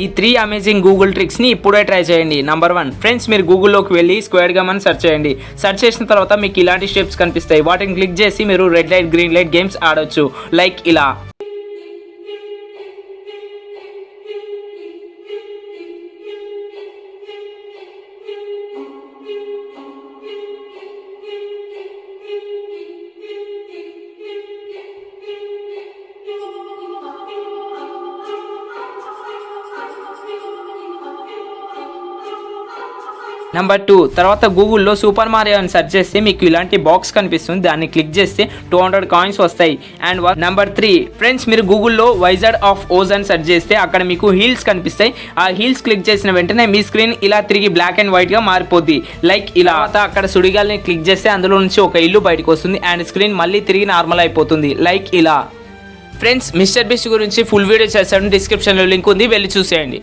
ఈ three amazing Google ట్రిక్స్ని ఇప్పుడే try చేయండి. నంబర్ వన్ ఫ్రెండ్స్ మీరు గూగుల్లోకి వెళ్ళి స్క్వేర్ గమ్ అని సెర్చ్ చేయండి. సెర్చ్ చేసిన తర్వాత మీకు ఇలాంటి స్టెప్స్ కనిపిస్తాయి. వాటిని క్లిక్ చేసి మీరు red light green light games ఆడొచ్చు. లైక్ ఇలా. నెంబర్ టూ తర్వాత గూగుల్లో సూపర్ మారియో అని సెర్చ్ చేస్తే మీకు ఇలాంటి బాక్స్ కనిపిస్తుంది. దాన్ని క్లిక్ చేస్తే టూ హండ్రెడ్ కాయిన్స్ వస్తాయి. అండ్ నెంబర్ త్రీ ఫ్రెండ్స్ మీరు గూగుల్లో వైజాడ్ ఆఫ్ ఓజ్ అని సెర్చ్ చేస్తే అక్కడ మీకు హీల్స్ కనిపిస్తాయి. ఆ హీల్స్ క్లిక్ చేసిన వెంటనే మీ స్క్రీన్ ఇలా తిరిగి బ్లాక్ అండ్ వైట్గా మారిపోద్ది. లైక్ ఇలా. తర్వాత అక్కడ సుడిగాల్ని క్లిక్ చేస్తే అందులో నుంచి ఒక ఇల్లు బయటకు వస్తుంది. అండ్ స్క్రీన్ మళ్ళీ తిరిగి నార్మల్ అయిపోతుంది. లైక్ ఇలా. ఫ్రెండ్స్ మిస్టర్ బిస్ట్ గురించి ఫుల్ వీడియో చేశాను. డిస్క్రిప్షన్లో లింక్ ఉంది. వెళ్ళి చూసేయండి.